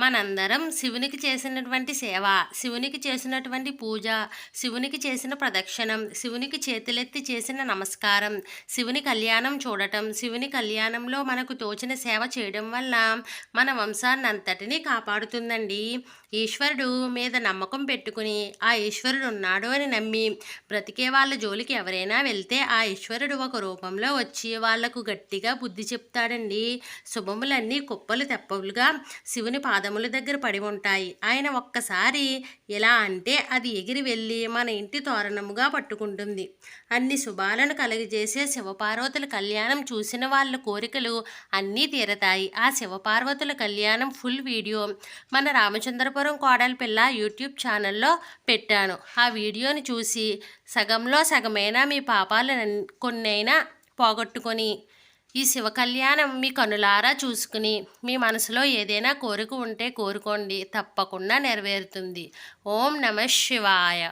మనందరం శివునికి చేసినటువంటి సేవ శివునికి చేసినటువంటి పూజ శివునికి చేసిన ప్రదక్షిణం శివునికి చేతులెత్తి చేసిన నమస్కారం శివుని కళ్యాణం చూడటం శివుని కళ్యాణంలో మనకు తోచిన సేవ చేయడం వల్ల మన వంశాన్ని అంతటినీ కాపాడుతుందండి. ఈశ్వరుడు మీద నమ్మకం పెట్టుకుని ఆ ఈశ్వరుడు ఉన్నాడు అని నమ్మి బ్రతికే వాళ్ళ జోలికి ఎవరైనా వెళ్తే ఆ ఈశ్వరుడు ఒక రూపంలో వచ్చి వాళ్ళకు గట్టిగా బుద్ధి చెప్తాడండి. శుభములన్నీ కుప్పలు తెప్పలుగా శివుని పాదముల దగ్గర పడి ఉంటాయి. ఆయన ఒక్కసారి ఎలా అంటే అది ఎగిరి వెళ్ళి మన ఇంటి తోరణముగా పట్టుకుంటుంది. అన్ని శుభాలను కలుగజేసే శివపార్వతుల కళ్యాణం చూసిన వాళ్ళ కోరికలు అన్నీ తీరతాయి. ఆ శివపార్వతుల కళ్యాణం ఫుల్ వీడియో మన రామచంద్రపురం కోడల పిల్ల యూట్యూబ్ ఛానల్లో పెట్టాను. ఆ వీడియోని చూసి సగంలో సగమైనా మీ పాపాలు కొన్నైనా పోగొట్టుకొని ఈ శివ కళ్యాణం మీ కనులారా చూసుకుని మీ మనసులో ఏదైనా కోరిక ఉంటే కోరుకోండి తప్పకుండా నెరవేరుతుంది. ఓం నమ శివాయ.